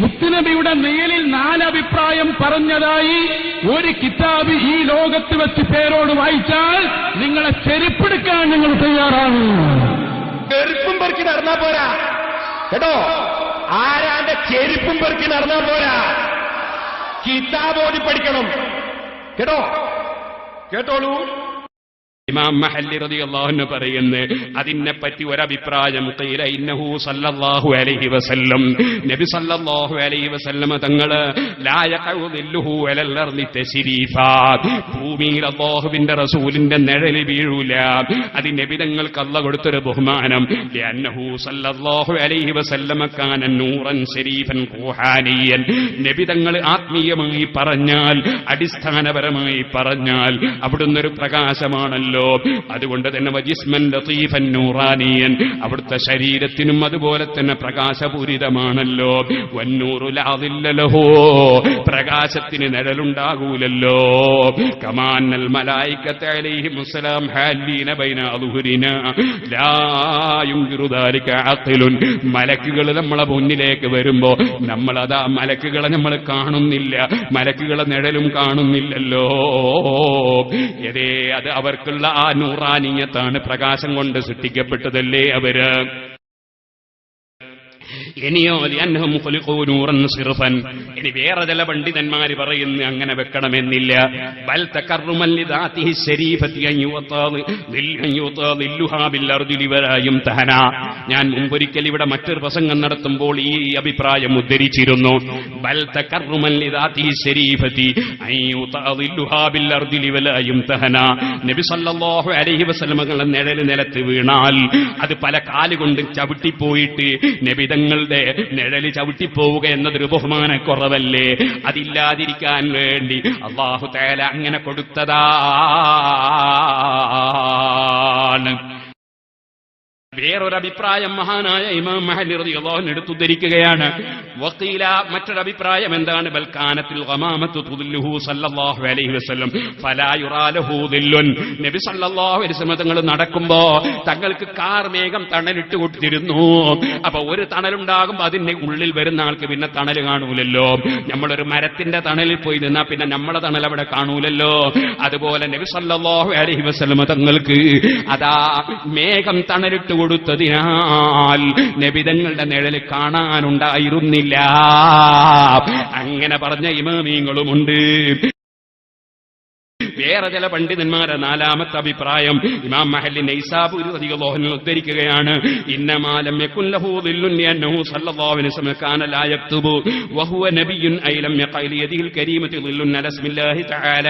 മുത്തുനബിയുടെ മേലിൽ നാലഭിപ്രായം പറഞ്ഞതായി ഒരു കിതാബ് ഈ ലോകത്ത് വെച്ച് പേരോട് വായിച്ചാൽ നിങ്ങളെ ചെരുപ്പെടുക്കാൻ നിങ്ങൾ തയ്യാറാണ്. ചെരുപ്പും പെറുക്കി നടന്നാ പോരാ. കേട്ടോ? ആരാന്റെ ചെരുപ്പും പെറുക്കി നടന്നാ പോരാ? കിതാബ് ഓടി പഠിക്കണം. കേട്ടോ? കേട്ടോളൂ. ഇമാം മഹല്ലി റതി അൻഹു പറയുന്നു അതിനെ പറ്റി ഒരഭിപ്രായം ഇന്നഹു സല്ലല്ലാഹു അലൈഹി വസല്ലം. നബി സല്ലല്ലാഹു അലൈഹി വസല്ലമ തങ്ങൾ ലാ യഖഉ ദില്ലുഹു അലൽ അർളി തശ്രീഫാ. ഭൂമിയിൽ അല്ലാഹുവിന്റെ റസൂലിന്റെ നിഴൽ വീഴൂല. അത് നബി തങ്ങൾക്ക് അല്ല കൊടുത്തൊരു ബഹുമാനം. ലഅന്നഹു സല്ലല്ലാഹു അലൈഹി വസല്ലമ കാന നൂറൻ ശരീഫൻ റൂഹാനിയൻ. നബി തങ്ങൾ ആത്മീയമായി പറഞ്ഞാൽ അടിസ്ഥാനപരമായി പറഞ്ഞാൽ അവിടുന്നൊരു പ്രകാശമാണല്ലോ. അതുകൊണ്ട് തന്നെ വജിസ്മൻ ലത്തീഫൻ നൂറാനിയൻ. അവിടുത്തെ ശരീരത്തിനും അതുപോലെ തന്നെ പ്രകാശപൂരിതമാണല്ലോ. വന്നൂറുലാതില്ലലഹോ പ്രകാശത്തിന് നിഴലുണ്ടാകൂലല്ലോ. കമാനൽ മലായിക്കത്തെ അലൈഹി മുസ്സലാം ഹാലീന ബൈന അളുഹുരിന ലായുങ്കിറുദാലിക അഖിലുൻ. മലക്കുകൾ നമ്മളെ മുന്നിലേക്ക് വരുമ്പോ നമ്മളതാ മലക്കുകളെ നമ്മൾ കാണുന്നില്ല. മലക്കുകളെ നിഴലും കാണുന്നില്ലല്ലോ. ഏതേ അത് അവർക്കുള്ള ആ നൂറാനിയത്താണ് പ്രകാശം കൊണ്ട് സൃഷ്ടിക്കപ്പെട്ടതല്ലേ അവർ? ഇനിയോ ഇനി വേറെ ചില പണ്ഡിതന്മാര് പറയുന്നു അങ്ങനെ വെക്കണമെന്നില്ല. ബൽ തഹന. ഞാൻ മുമ്പൊരിക്കൽ ഇവിടെ മറ്റൊരു പ്രസംഗം നടത്തുമ്പോൾ ഈ അഭിപ്രായം ഉദ്ധരിച്ചിരുന്നു. ബൽ തഹന. നബി സല്ലല്ലാഹു അലൈഹി നിഴൽ നിലത്ത് വീണാൽ അത് പല കാലുകൊണ്ടും ചവിട്ടിപ്പോയിട്ട് നബിതങ്ങളുടെ നിഴൽ ചവിട്ടിപ്പോവുക എന്നതൊരു ബഹുമാനക്കുറവല്ലേ? അതില്ലാതിരിക്കാൻ വേണ്ടി അള്ളാഹു തേല അങ്ങനെ കൊടുത്തതാണ് വേറൊരു അഭിപ്രായം മഹാനായ ഇമാം മഹലി റളിയല്ലാഹു അൻഹു എടുത്തുദ്ധരിക്കുകയാണ്. വക്കീല മറ്റൊരഭിപ്രായം എന്താണ്? ബൽക്കാനത്തിൽ നബി സല്ലല്ലാഹു അലൈഹി തങ്ങൾ നടക്കുമ്പോ തങ്ങൾക്ക് കാർ മേഘം തണലിട്ട് കൊടുത്തിരുന്നു. അപ്പൊ ഒരു തണലുണ്ടാകുമ്പോ അതിന്റെ ഉള്ളിൽ വരുന്ന ആൾക്ക് പിന്നെ തണൽ കാണൂലല്ലോ. നമ്മളൊരു മരത്തിന്റെ തണലിൽ പോയി നിന്നാ പിന്നെ നമ്മളെ തണൽ അവിടെ കാണൂലല്ലോ. അതുപോലെ നബി സല്ലല്ലാഹു അലൈഹി വസല്ലം തങ്ങൾക്ക് അതാ മേഘം തണലിട്ട് കൊടുത്തതിനാൽ നബിതങ്ങളുടെ നിഴൽ കാണാനുണ്ടായിരുന്നില്ല. അങ്ങനെ പറഞ്ഞ ഇമാമീങ്ങളുമുണ്ട് വേറെ ചില പണ്ഡിതന്മാരെ നാലാമത്തെ അഭിപ്രായം ഇമാം മഹല്ലി നൈസാബുരി റളിയല്ലാഹു ഉദ്ധരിക്കുകയാണ് ഇന്നമാലം യകുൻ ലഹു ദില്ലുൻ ലിഅന്നഹു സല്ലല്ലാഹു അലൈഹി വസല്ലം കാന ലാ യക്തുബു വഹുവ നബിയ്യുൻ ഐ ലം യഖൽ യദിഹിൽ കരീമത്തി ദില്ലുൻ അല ഇസ്മില്ലാഹി തആല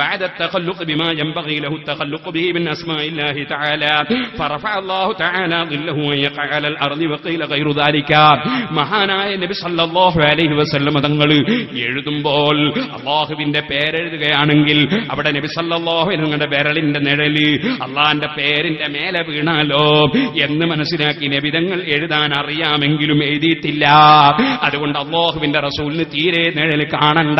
بعد التخلق بما ينبغي له التخلق به من أسماء الله تعالى فرفع الله تعالى ظله أن يقع على الأرض وقيل غير ذلك മഹാനായ നബി സല്ലല്ലാഹു അലൈഹി വസല്ലം തങ്ങൾ എഴുതുമ്പോൾ അള്ളാഹുവിന്റെ പേരെഴുതുകയാണെങ്കിൽ അവിടെ നബി സല്ലല്ലാഹു അലൈഹി വിരളിന്റെ നിഴൽ അള്ളാന്റെ പേരിന്റെ മേലെ വീണാലോ എന്ന് മനസ്സിലാക്കി നബിതങ്ങൾ എഴുതാൻ അറിയാമെങ്കിലും എഴുതിയിട്ടില്ല. അതുകൊണ്ട് അള്ളാഹുവിന്റെ റസൂലിന് തീരെ നിഴൽ കാണണ്ട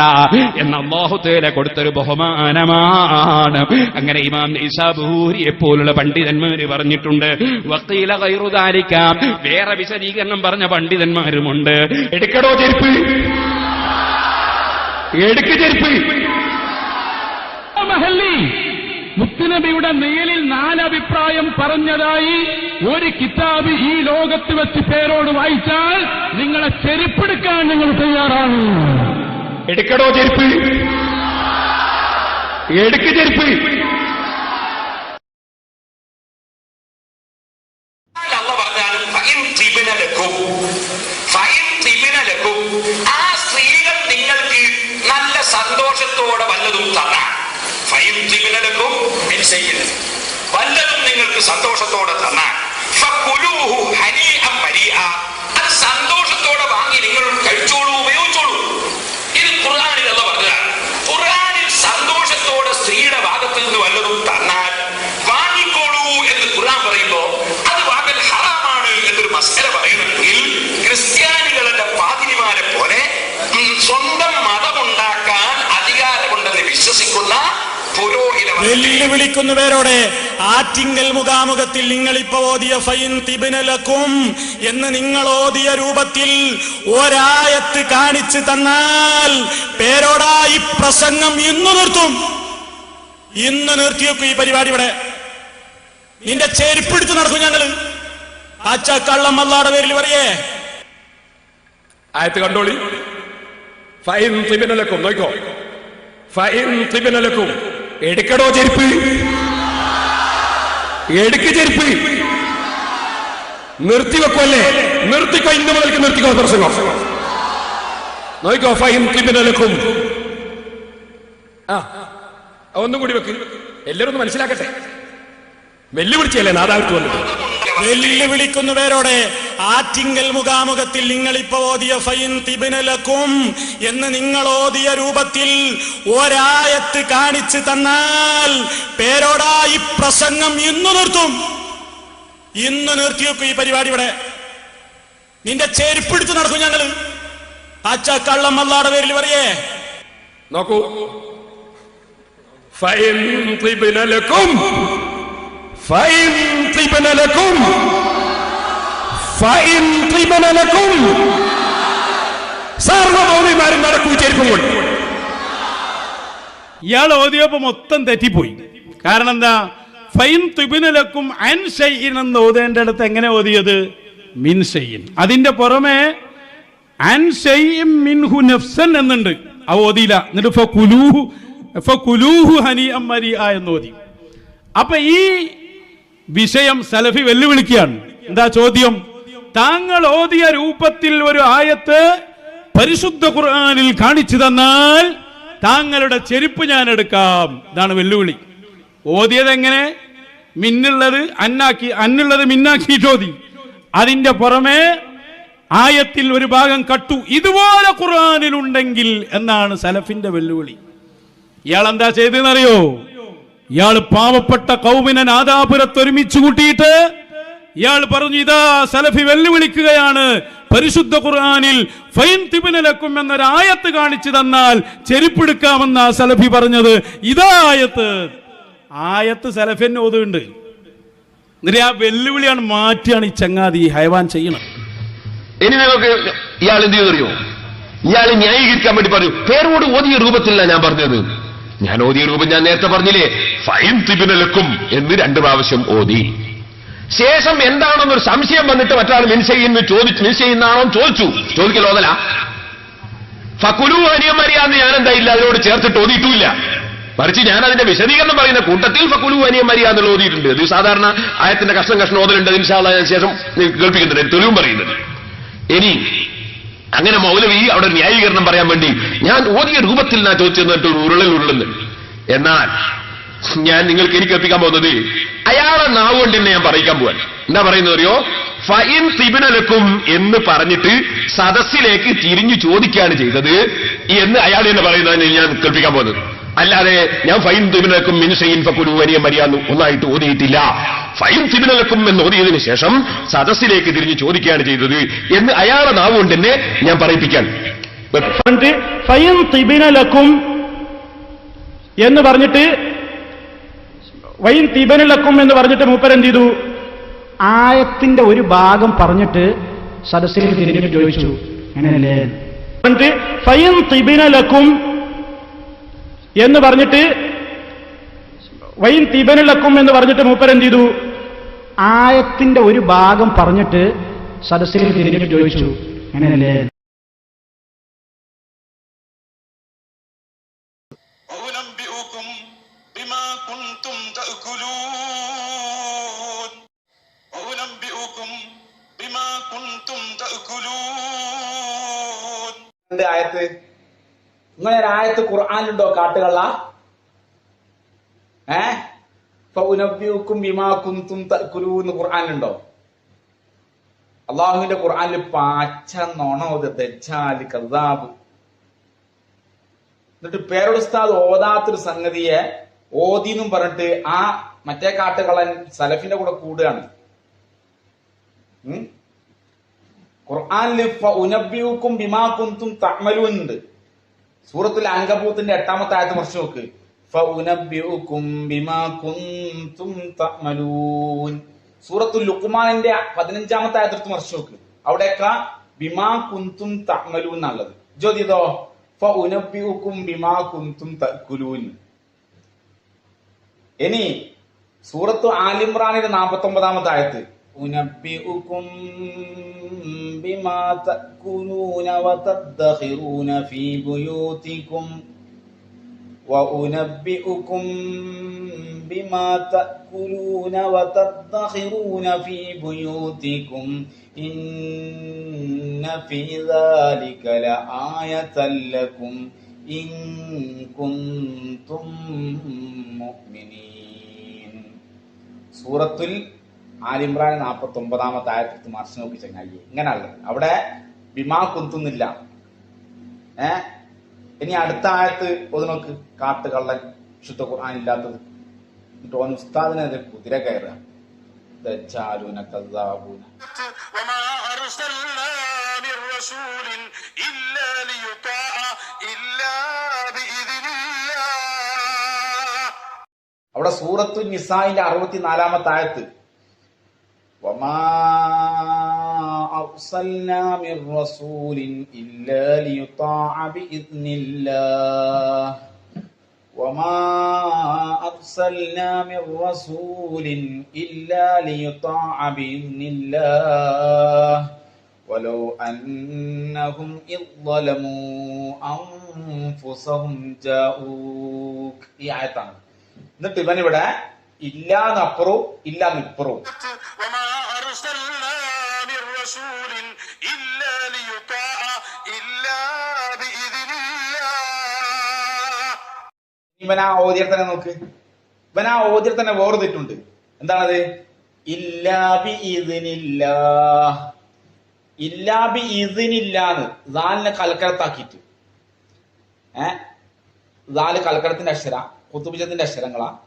എന്ന അള്ളാഹു തേല കൊടുത്തൊരു ബഹുമാനമാണ്. അങ്ങനെ ഇമാം നൈസാബൂരിയെ പോലുള്ള പണ്ഡിതന്മാര് പറഞ്ഞിട്ടുണ്ട്. വക്കീല കൈറുദാരിക്കാം വേറെ വിശദീകരണം പറഞ്ഞ പണ്ഡിതന്മാരുമുണ്ട്. എടുക്കടോ ചെരുപ്പ്. എടുക്ക് ചെരുപ്പ്. മഹല്ലി. മുത്തുനബിയുടെ മേലിൽ നാലഭിപ്രായം പറഞ്ഞതായി ഒരു കിതാബ് ഈ ലോകത്ത് വെച്ച് പേരോട് വായിച്ചാൽ നിങ്ങളെ ചെരുപ്പെടുക്കാൻ നിങ്ങൾ തയ്യാറാണ്. എടുക്കടോ ചെരുപ്പ്. എടുക്ക് ചെരുപ്പ്. ശൈഇൻ. വല്ലതും നിങ്ങൾക്ക് സന്തോഷത്തോടെ തന്നാൽ. അത് സന്തോഷത്തോടെ വാങ്ങി നിങ്ങൾ കഴിച്ചോളൂ ഉപയോഗിച്ചോളൂ ഇത് ഖുർആാനിൽ അല്ല പറഞ്ഞ ഖുർആാനിൽ സന്തോഷത്തോടെ സ്ത്രീയുടെ ഭാഗത്ത് നിന്ന് വല്ലതും തന്നാൽ വാങ്ങിക്കോളൂ എന്ന് ഖുർആൻ പറയുമ്പോ അത് വാങ്ങൽ ഹറാമാണ് എന്നൊരു മസ്കര പറയുന്നുണ്ടെങ്കിൽ ക്രിസ്ത്യാനികളുടെ പാതിരിമാരെ പോലെ സ്വന്തം വെല്ലുവിളിക്കുന്നവരോടെ ആറ്റിങ്കൽ മുഖാമുഖത്തിൽ നിങ്ങൾ ഇപ്പൊ ഓതിയ ഫൈൻ തിബിനലക്കും എന്ന് നിങ്ങൾ ഓതിയ രൂപത്തിൽ ഒരായത്ത് കാണിച്ചു തന്നാൽ പേരോടാ ഈ പ്രസംഗം ഇന്ന് നിർത്തും. ഇന്ന് നിർത്തിയേക്കും ഈ പരിപാടി ഇവിടെ. നിന്റെ ചെരുപ്പിടിച്ച് നടക്കും ഞങ്ങൾ. ആച്ച കള്ളം അല്ലാടെ പേരിൽ പറയേ. ആയത്ത് കണ്ടോളി. ഫൈൻ തിബിനലക്കും നോക്കോ. ഫൈൻ തിബിനലക്കും. എടുക്കടോ ചെരുപ്പ്. എടുക്ക് ചെരുപ്പ്. നിർത്തിവെക്കുമല്ലേ നിർത്തിക്കോ ഇന്ന് മുതൽക്ക് നിർത്തിക്കോ പ്രസംഗം നോക്കോ ഫൈൻ ക്രിമിനലക്കും. ആ ഒന്നും കൂടി വെക്ക്. എല്ലാവരും ഒന്ന് മനസ്സിലാക്കട്ടെ. വെല്ലുവിളിച്ചല്ലേ നാദാവിട്ട് വന്നിട്ട് വെല്ലുവിളിക്കുന്നവരോടെ ആറ്റിങ്കൽ മുഖാമുഖത്തിൽ നിങ്ങൾ ഇപ്പൊ ഓതിയ ഫൈൻ തിബിനലക്കും എന്ന് നിങ്ങൾ ഓതിയ രൂപത്തിൽ ഒരായത്ത് കാണിച്ചു തന്നാൽ പേരോടാ ഈ പ്രസംഗം ഇന്നു നിർത്തും. ഇന്ന് നിർത്തിവെക്കും ഈ പരിപാടി ഇവിടെ. നിന്റെ ചെരുപ്പിടിച്ച് നടക്കും ഞങ്ങൾ. അച്ഛ കള്ളം അല്ലാടെ പേരിൽ പറയേ. നോക്കൂ. ഫൈൻ തിബിനലക്കും ഫൈൻ തിബിനലക്കും ഫൈൻ തിബിനലക്കും സർവമൗലിമാരും നടക്കൂ ചെരുപ്പും കൊണ്ട് ഇയാൾ ഓതിയപ്പോ മൊത്തം തെറ്റിപ്പോയി. കാരണം എന്താ? ഫൈൻ തുബിനലക്കും അൻ ഷൈൻ എന്ന് ഓതേണ്ട അടുത്ത് എങ്ങനെ ഓതിയത്? മിൻ ഷൈൻ അതിന്റെ പുറമെ അൻ ഷൈഇൻ മിൻഹു നഫ്സൻ എന്നുണ്ട്. ആ ഓതിയില്ല. എന്നിട്ട് ഫ കുലൂഹു ഫ കുലൂഹു ഹനി അമ്മരി ആ എന്ന് അപ്പൊ ഈ വിഷയം സലഫി വെല്ലുവിളിക്കുകയാണ്. എന്താ ചോദ്യം? താങ്കൾ ഓതിയ രൂപത്തിൽ ഒരു ആയത്ത് പരിശുദ്ധ ഖുർആാനിൽ കാണിച്ചു തന്നാൽ താങ്കളുടെ ചെരുപ്പ് ഞാൻ എടുക്കാം. ഇതാണ് വെല്ലുവിളി. ഓതിയത് എങ്ങനെ? മിന്നുള്ളത് അന്നാക്കി അന്നുള്ളത് മിന്നാക്കി ചോദി അതിന്റെ പുറമെ ആയത്തിൽ ഒരു ഭാഗം കട്ടു. ഇതുപോലെ ഖുർആനിൽ ഉണ്ടെങ്കിൽ എന്നാണ് സലഫിന്റെ വെല്ലുവിളി. ഇയാൾ എന്താ ചെയ്തെന്നറിയോ ഇയാൾ പാവപ്പെട്ട കൗമിനെ നാദാപുരത്ത് ഒരുമിച്ച് കൂട്ടിയിട്ട് ഇയാൾ പറഞ്ഞു ഇതാ സലഫി വെല്ലുവിളിക്കുകയാണ്. പരിശുദ്ധ ഖുർആാനിൽ ഫൈൻ തിബിനലക്കും എന്നൊരു ആയത്ത് കാണിച്ചു തന്നാൽ ചെരുപ്പെടുക്കാമെന്ന സലഫി പറഞ്ഞത്. ഇതാ ആയത്ത്. ആയത്ത് സലഫിന് ഓതുണ്ട് എന്നിട്ട് ആ വെല്ലുവിളിയാണ് മാറ്റിയാണ് ഈ ചങ്ങാതി ഈ ഹൈവാൻ ചെയ്യണം ഇനി നിങ്ങൾക്ക് ഇയാൾ എന്ത് ചെയ്തറിയോ ഇയാൾ ന്യായീകരിക്കാൻ വേണ്ടി പറഞ്ഞു. പേരോട് ഓതിയ രൂപത്തിലല്ല ഞാൻ പറഞ്ഞത്. ഞാൻ ഓതിയ രൂപം ഞാൻ നേരത്തെ പറഞ്ഞില്ലേ? ഫൈൻ തിബിനലക്കും എന്ന് രണ്ട് പ്രാവശ്യം ഓതി. ശേഷം എന്താണെന്നൊരു സംശയം വന്നിട്ട് മറ്റാൾ മിൻസെയ്യുന്നു ചോദിച്ചു. മിൻസെയ്യുന്നാണോ ചോദിച്ചു. ചോദിക്കലോ അതല്ല. ഫക്കുലു അനിയമരിയാന്ന് ഞാൻ എന്താ ഇല്ല അതിനോട് ചേർത്തിട്ട് ഓതിയിട്ടില്ല മറിച്ച് ഞാൻ അതിന്റെ വിശദീകരണം പറയുന്ന കൂട്ടത്തിൽ ഫക്കുലു അനിയമരിയ എന്നുള്ള ഓതിയിട്ടുണ്ട്. ഇത് സാധാരണ ആയത്തിന്റെ കഷ്ണം കഷ്ണം ഓതലുണ്ട്. അതിന് ശേഷം കേൾപ്പിക്കുന്നുണ്ട്. തെളിവും പറയുന്നുണ്ട്. ഇനി അങ്ങനെ മൗലവി അവിടെ ന്യായീകരണം പറയാൻ വേണ്ടി ഞാൻ ഓതിയ രൂപത്തിൽ ഞാൻ ചോദിച്ചു എന്നിട്ട് ഒരു ഉരുളൽ ഉരുളുന്നു. എന്നാൽ ഞാൻ നിങ്ങൾക്ക് എനിക്ക് എത്തിക്കാൻ പോകുന്നത് അയാളെ നാവ് കൊണ്ട് തന്നെ ഞാൻ പറയിക്കാൻ പോവാൻ എന്താ പറയുന്നത് അറിയോ? ഫൈൻ തിബിനലക്കും എന്ന് പറഞ്ഞിട്ട് സദസ്സിലേക്ക് തിരിഞ്ഞു ചോദിക്കുകയാണ് ചെയ്തത് എന്ന് അയാൾ തന്നെ പറയുന്നതിന് ഞാൻ കേൾപ്പിക്കാൻ പോകുന്നത്. അല്ലാതെ ഞാൻ ഫൈൻ തിബിനക്കും മിൻസൈൻ ഫക്കുരു വലിയ മരിയാന്ന് ഒന്നായിട്ട് ഓതിയിട്ടില്ല. ഫൈൻ തിബിനലക്കും എന്ന് ഓതിയതിന് ശേഷം സദസ്സിലേക്ക് തിരിഞ്ഞ് ചോദിക്കുകയാണ് ചെയ്തത് എന്ന് അയാളെ നാവ് കൊണ്ട് തന്നെ ഞാൻ പറയിപ്പിക്കാൻ. ഫൈൻ എന്ന് പറഞ്ഞിട്ട് വൈൻ തിബനലക്കും എന്ന് പറഞ്ഞിട്ട് മൂപ്പർ എന്ത് ചെയ്തു? ആയത്തിന്റെ ഒരു ഭാഗം പറഞ്ഞിട്ട് സദസ്സിലേക്ക് തിരിഞ്ഞിട്ട് ചോദിച്ചു. അങ്ങനെയല്ലേ? ഫൈൻ തിബിനലക്കും എന്ന് പറഞ്ഞിട്ട് വൈൻ തിബനിളക്കും എന്ന് പറഞ്ഞിട്ട് മൂപ്പരെന്ത് ചെയ്തു? ആയത്തിന്റെ ഒരു ഭാഗം പറഞ്ഞിട്ട് സദസ്സിൽ തിരിഞ്ഞിട്ട് ചോദിച്ചു അങ്ങനെയല്ലേ ആയത്ത് ഇങ്ങനെ ഒരു ആയത്ത് ഖുർആാനുണ്ടോ കാട്ടുകള്ള ഏ തഅ്കുലൂ എന്ന് ഖുർആാനുണ്ടോ അള്ളാഹുവിന്റെ ഖുർആാനിൽ പാച്ച നുണ ദജാൽ കദ്ദാബ്. എന്നിട്ട് പേരുടെ ഓതാത്തൊരു സംഗതിയെ ഓതി എന്നും പറഞ്ഞിട്ട് ആ മറ്റേ കാട്ടുകളൻ സലഫിന്റെ കൂടെ കൂടുകയാണ്. ഖുർആാനിൽ ഉനബ്യൂക്കും ബിമാ കുന്തും തഅമലൂൻ ഉണ്ട് സൂറത്തുൽ അങ്കബൂത്തിന്റെ എട്ടാമത്തെ ആയത്ത് മറിച്ച് നോക്ക്. സൂറത്തുൽ ലുക്കുമാനിന്റെ പതിനഞ്ചാമത്തെ ആയത്തെടുത്ത് മറിച്ച് നോക്ക്. അവിടെയൊക്കെ ബിമാ കുന്തും തമലു എന്നുള്ളത്. ജ്യോതിതോ ബിമാ ഇനി സൂറത്ത് ആലിമ്രാനിന്റെ നാൽപ്പത്തി ഒമ്പതാമത്തെ ആയത്ത്. أنبئكم بما تأكلون وتدخرون في بيوتكم وأنبئكم بما تأكلون وتدخرون في بيوتكم إن في ذلك لآية لكم إن كنتم مؤمنين. سورة ആലിമ്രാൻ നാൽപ്പത്തി ഒമ്പതാമത്തെ ആയിരത്തി മറിച്ച് നോക്കി ചങ്ങായി ഇങ്ങനെയല്ല അവിടെ വിമാ കുന്തുന്നില്ല. ഏ? ഇനി അടുത്ത ആയത്ത് ഒന്ന് നോക്ക്. കാട്ട് കള്ളൻ വിശുദ്ധ ഖുർആൻ ഇല്ലാത്തത്. എന്നിട്ട് ഓൻ ഉസ്താദിനെതിരെ കുതിര കയറുക. അവിടെ സൂറത്തു നിസായിന്റെ അറുപത്തിനാലാമത്തായത്ത് وما أرسلنا من رسول إلا ليطاع بإذن الله وما أرسلنا من رسول إلا ليطاع بإذن الله ولو أنهم إذ ظلموا أنفسهم جاءوك ഈ ആയത്താണ് എന്നിട്ട് ഇവൻ ഇവിടെ ഇല്ലാന്നപ്പുറവും ഇല്ലാന്നിപ്പുറവും. ഇവൻ ആ ഓതിയെ തന്നെ നോക്ക്. ഇവനാ ആ തന്നെ വേർതിട്ടുണ്ട്. എന്താണത്? ഇല്ലാബി ഇതിനില്ല ഇല്ലാബി ഇതിനില്ലാന്ന് ദാലിനെ കൽക്കരത്താക്കിയിട്ട് ഏഹ് ദാൽ കൽക്കരത്തിന്റെ അക്ഷര കുത്തുബിജത്തിന്റെ അക്ഷരങ്ങളാ.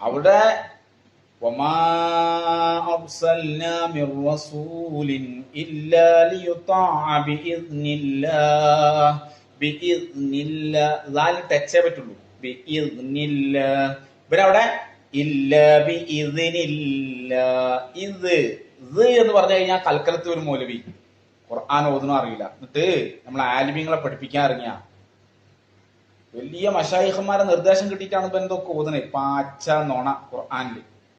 അവിടെ ഇവരവിടെ ഇല്ല ബി ഇതിനില്ല ഇത് ഇത് എന്ന് പറഞ്ഞു കഴിഞ്ഞാൽ കൽക്കലത്ത് ഒരു മൗലവി. ഖുർആൻ ഓതുന്നു അറിയില്ല. എന്നിട്ട് നമ്മൾ ആലിമീങ്ങളെ പഠിപ്പിക്കാൻ ഇറങ്ങിയ. വലിയ മഷായിഹന്മാരെ നിർദ്ദേശം കിട്ടിയിട്ടാണ് ഇപ്പൊ എന്തൊക്കെ ഓതുന്നത് പാച്ച നോണ ഖുർആനിൽ.